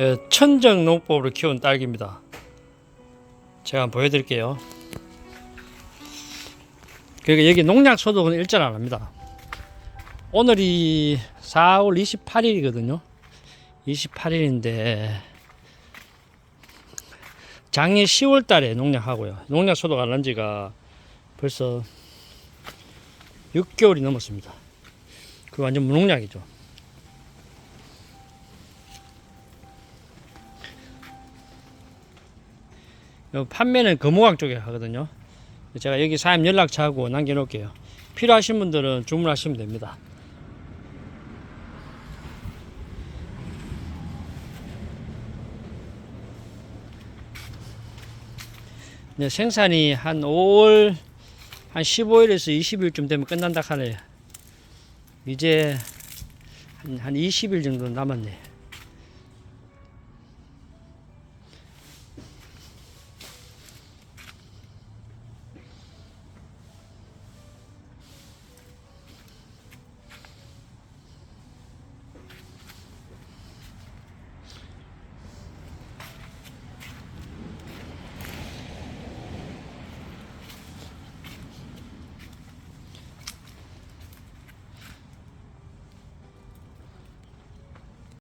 예, 천정 농법으로 키운 딸기입니다. 제가 한번 보여드릴게요. 그러니까 여기 농약 소독은 일절 안 합니다. 오늘이 4월 28일이거든요. 28일인데 작년 10월 달에 농약하고요. 농약 소독 안 한 지가 벌써 6개월이 넘었습니다. 그 완전 무농약이죠. 판매는 금호강 쪽에 하거든요. 제가 여기 사장님 연락처하고 남겨놓을게요. 필요하신 분들은 주문하시면 됩니다. 네, 생산이 한 5월 한 15일에서 20일쯤 되면 끝난다 하네요. 이제 한, 한 20일 정도 남았네.